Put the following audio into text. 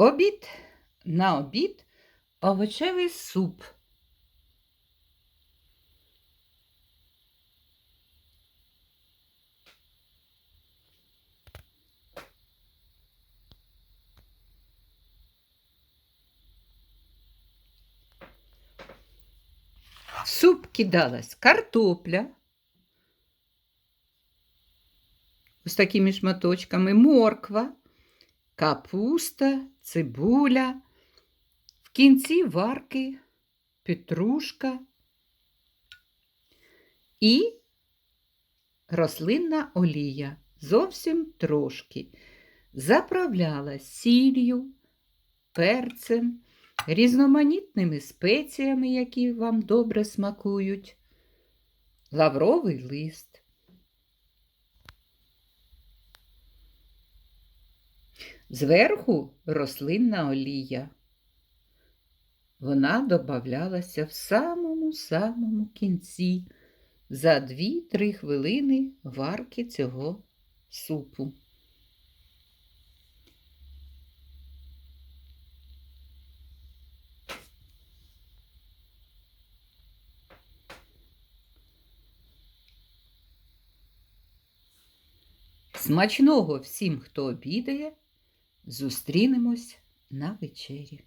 Обід на обід овочевий суп. В суп кидалась картопля. Ось такими шматочками морква, капуста, цибуля. В кінці варки петрушка і рослинна олія. Зовсім трошки. Заправляла сіллю, перцем, різноманітними спеціями, які вам добре смакують, лавровий лист. Зверху рослинна олія. Вона додавалася в самому-самому кінці за 2-3 хвилини варки цього супу. Смачного всім, хто обідає, зустрінемось на вечері.